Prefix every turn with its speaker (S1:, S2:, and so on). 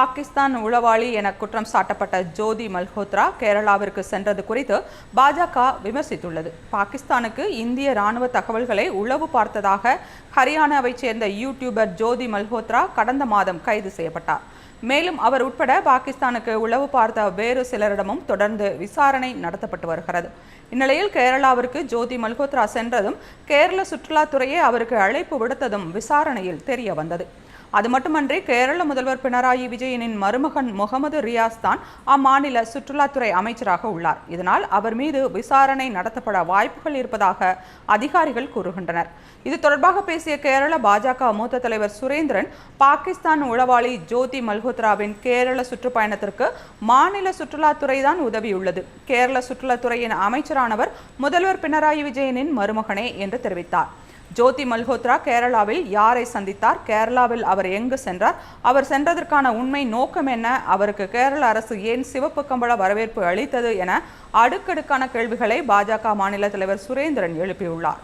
S1: பாகிஸ்தான் உளவாளி என குற்றம் சாட்டப்பட்ட ஜோதி மல்ஹோத்ரா கேரளாவிற்கு சென்றது குறித்து பாஜக விமர்சித்துள்ளது. பாகிஸ்தானுக்கு இந்திய ராணுவ தகவல்களை உளவு பார்த்ததாக ஹரியானாவைச் சேர்ந்த யூடியூபர் ஜோதி மல்ஹோத்ரா கடந்த மாதம் கைது செய்யப்பட்டார். மேலும் அவர் உட்பட பாகிஸ்தானுக்கு உளவு பார்த்த வேறு சிலரிடமும் தொடர்ந்து விசாரணை நடத்தப்பட்டு வருகிறது. இந்நிலையில் கேரளாவிற்கு ஜோதி மல்ஹோத்ரா சென்றதும் கேரள சுற்றுலாத்துறையே அவருக்கு அழைப்பு விடுத்ததும் விசாரணையில் தெரிய வந்தது அது மட்டுமன்றி கேரள முதல்வர் பினராயி விஜயனின் மருமகன் முகமது ரியாஸ் தான் அம்மாநில சுற்றுலாத்துறை அமைச்சராக உள்ளார். இதனால் அவர் மீது விசாரணை நடத்தப்பட வாய்ப்புகள் இருப்பதாக அதிகாரிகள் கூறுகின்றனர். இது தொடர்பாக பேசிய கேரள பாஜக மூத்த தலைவர் சுரேந்திரன் பாகிஸ்தான் உளவாளி ஜோதி மல்ஹோத்ராவின் கேரள சுற்றுப்பயணத்திற்கு மாநில சுற்றுலாத்துறை தான் உதவியுள்ளது. கேரள சுற்றுலாத்துறையின் அமைச்சரானவர் முதல்வர் பினராயி விஜயனின் மருமகனே என்று தெரிவித்தார். ஜோதி மல்ஹோத்ரா கேரளாவில் யாரை சந்தித்தார்? கேரளாவில் அவர் எங்கு சென்றார்? அவர் சென்றதற்கான உண்மை நோக்கம் என்ன? அவருக்கு கேரள அரசு ஏன் சிவப்பு கம்பள வரவேற்பு அளித்தது என அடுக்கடுக்கான கேள்விகளை பாஜக மாநில தலைவர் சுரேந்திரன் எழுப்பியுள்ளார்.